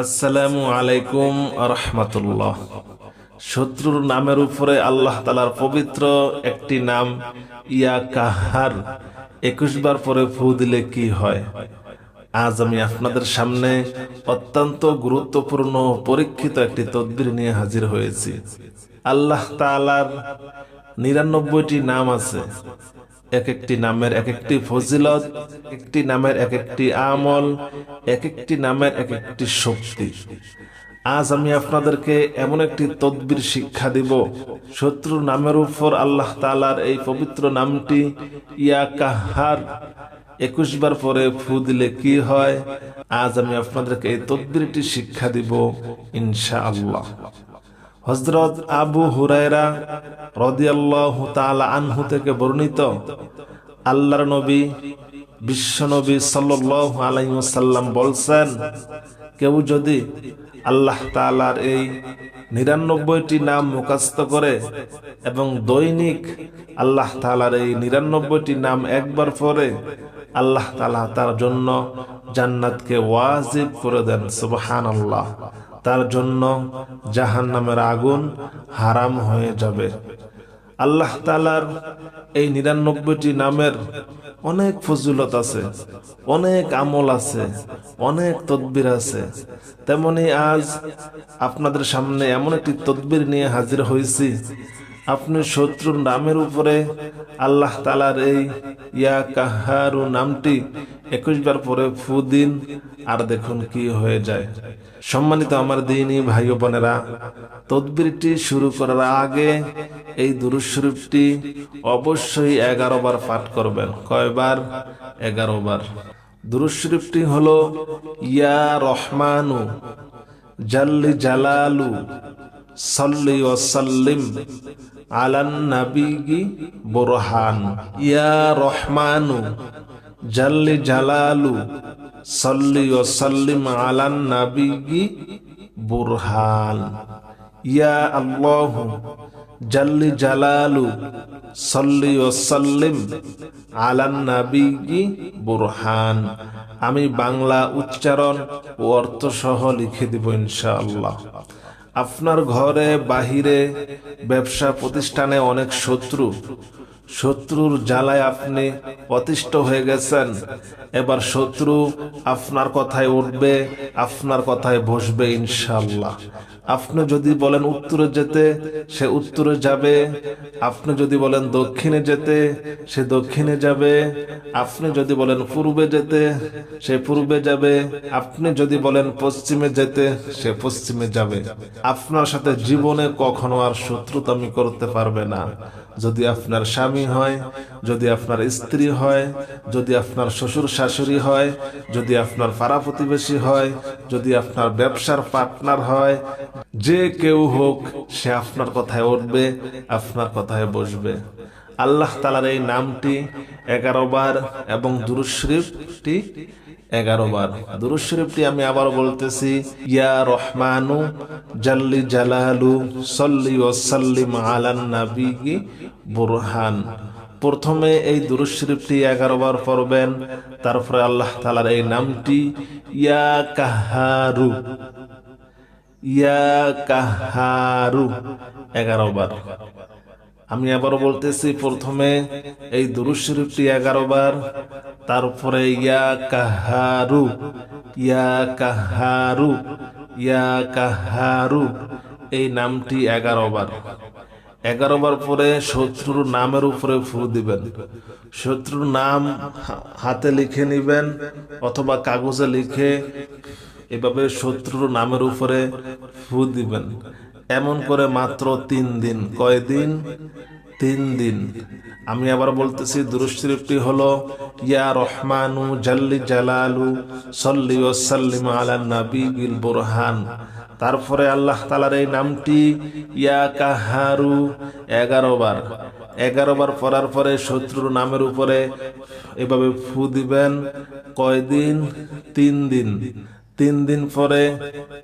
আসসালামু আলাইকুম রহমতুল্লাহ। শত্রুর নামের উপরে আল্লাহ তালার পবিত্র একটি নাম ইয়া কাহার। একুশ বার পরে ফু দিলে কি হয়? আজ আমি আপনাদের সামনে অত্যন্ত গুরুত্বপূর্ণ পরীক্ষিত একটি তদবির নিয়ে হাজির হয়েছি। আল্লাহ তালার নিরানব্বইটি নাম আছে। এক একটি নামের এক একটি ফজিলত, একটি নামের এক একটি আমল এক একটি নামের এক একটি শক্তি। আজ আমি আপনাদেরকে এমন একটি তদবির শিক্ষা দিব শত্রু নামের উপর আল্লাহ তালার এই পবিত্র নামটি ইয়া কাহার একুশ বার পরে ফু দিলে কি হয়? আজ আমি আপনাদেরকে এই তদবিরটি শিক্ষা দিব ইনশা আল্লাহ হজরত আবু হুরায়রা রদিয়াল্লাহ তাআলা আনহু থেকে বর্ণিত আল্লাহর নবী বিশ্বনবী সাল্লাল্লাহু আলাইহি ওয়াসাল্লাম বলছেন, কেউ যদি আল্লাহ তাআলার এই নিরানব্বইটি নাম মুখস্থ করে এবং দৈনিক আল্লাহ তাআলার এই নিরানব্বইটি নাম একবার পরে আল্লাহ তালা তার জন্য জান্নাতকে ওয়াজিব করে দেন, সুবহানাল্লাহ। তার জন্য জাহান নামের আগুন হারাম হয়ে যাবে। আল্লাহ তালার এই নিরানব্বইটি নামের অনেক ফজিলত আছে, অনেক আমল আছে, অনেক তদবির আছে। তেমনি আজ আপনাদের সামনে এমন একটি তদবির নিয়ে হাজির হয়েছি। আপনি শত্রুর নামের উপরে আল্লাহ তালার এই ইয়া কাহারু নামটি একুশ বার পরে ফু দিন, আর দেখুন কি হয়ে যায়। সম্মানিত আমার দিনই ভাই বোনেরা, তদবিরটি শুরু করার আগে এই দুরুদ শরীফটি অবশ্যই এগারো বার পাঠ করবেন। কয়বার? এগারো বার দুরুদ শরীফটি হলো, ইয়া রহমানু জাল্লি জালালু সাল্লি ও সাল্লিম আলান নাবিগি বোরহান। ইয়া রহমানু জাল্লি জালালু, সাল্লি ও সাল্লিম আলান নাবিগি বুরহান। ইয়া আল্লাহ, জাল্লি জালালু, সাল্লি ও সাল্লিম আলান নাবিগি বুরহান। আমি বাংলা উচ্চারণ ও অর্থ সহ লিখে দিব ইনশাআল্লাহ। আপনার ঘরে, বাহিরে, ব্যবসা প্রতিষ্ঠানে অনেক শত্রু। শত্রুর জ্বালায় আপনি অতিষ্ঠ হয়ে গেছেন। এবার শত্রু আপনার কথায় উঠবে, আপনার কথায় বসবে ইনশাল্লাহ আপনি যদি বলেন উত্তরে যেতে, সে উত্তরে যাবে। আপনি যদি বলেন দক্ষিণে যেতে, সে দক্ষিণে যাবে। আপনি যদি বলেন পূর্বে যেতে, সে পূর্বে যাবে। আপনি যদি বলেন পশ্চিমে যেতে, সে পশ্চিমে যাবে। আপনার সাথে জীবনে কখনো আর শত্রুতামি করতে পারবে না। যদি আপনার স্বামী হয়, যদি আপনার স্ত্রী হয়, যদি আপনার শ্বশুর শাশুড়ি হয়, যদি আপনার পাড়া প্রতিবেশী হয়, যদি আপনার ব্যবসার পার্টনার হয়, যে কেউ হোক, সে আপনার কথায় উঠবে, আপনার কথায় বসবে। আল্লাহ তালার এই নামটি এগারো বার এবং দুরুশরীফটি এগারো বার। দুরুদ শরীফটি আমি আবার বলতেছি, ইয়া রহমানু জাল্লি জালালু সল্লি ও সাল্লিম আলান নাবিগি বুরহান। প্রথমে এই দুরুদ শরীফটি এগারো বার পড়বেন, তারপরে আল্লাহ তালার এই নামটি, ইয়া কাহারু। ইয়া কাহারু। এগারো বার। আমি আবারও বলতেছি, প্রথমে এই দুরুদ শরীফটি এগারো বার তারপরে ইয়া কাহারু ইয়া কাহারু ইয়া কাহারু। এই নামটি এগারো বার। এগারো বার পরে শত্রুর নামের উপরে ফু দিবেন। শত্রুর নাম হাতে লিখে নিবেন অথবা কাগজে লিখে এভাবে শত্রুর নামের উপরে ফু দিবেন। এমন করে মাত্র তিন দিন। কয়দিন? তিন দিন। আমি আবার বলতেছি দুরুশরীফটি হলো, ইয়া রহমানু জাল্লি জালালু, সল্লি ও সাল্লিম আলা নবী গিল বুরহান। তারপরে আল্লাহ তালার এই নামটি, ইয়া কাহারু, এগারো বার। এগারো বার পড়ার পরে শত্রুর নামের উপরে এভাবে ফু দিবেন কয়দিন তিন দিন। তিন দিন পরে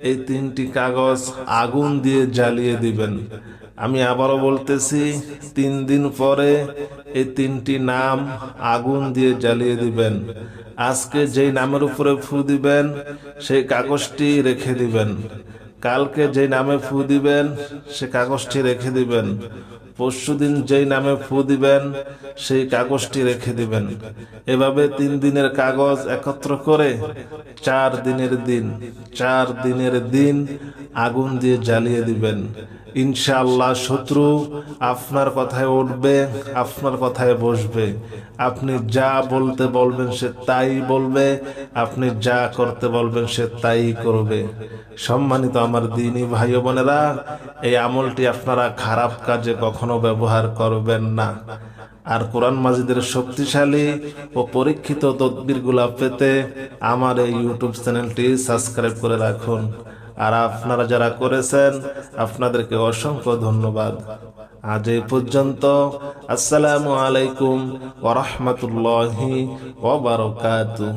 এই তিনটি কাগজ আগুন দিয়ে জ্বালিয়ে দিবেন। আমি আবারও বলতেছি, তিন দিন পরে এই তিনটি নাম আগুন দিয়ে জ্বালিয়ে দিবেন। আজকে যেই নামের উপরে ফু দিবেন, সেই কাগজটি রেখে দিবেন। কালকে যে নামে ফু দিবেন, সে কাগজটি রেখে দিবেন। পরশুদিন যেই নামে ফু দিবেন, সেই কাগজটি রেখে দিবেন। এভাবে তিন দিনের কাগজ একত্র করে চার দিনের দিন, চার দিনের দিন আগুন দিয়ে জ্বালিয়ে দিবেন। ইনশাআল্লাহ শত্রু আপনার কথায় উঠবে, আপনার কথায় বসবে। আপনি যা বলতে বলবেন সে তাই বলবে, আপনি যা করতে বলবেন সে তাই করবে। সম্মানিত আমার দিনী ভাই বোনেরা, এই আমলটি আপনারা খারাপ কাজে কখনো ব্যবহার করবেন না। আর কোরআন মাজিদের শক্তিশালী ও পরীক্ষিত তদবিরগুলা পেতে আমার এই ইউটিউব চ্যানেলটি সাবস্ক্রাইব করে রাখুন। আর আপনারা যারা করেছেন, আপনাদেরকে অসংখ্য ধন্যবাদ। আজ এই পর্যন্ত, আসসালামু আলাইকুম ওরহমতুল্লাহি ওবারকাতু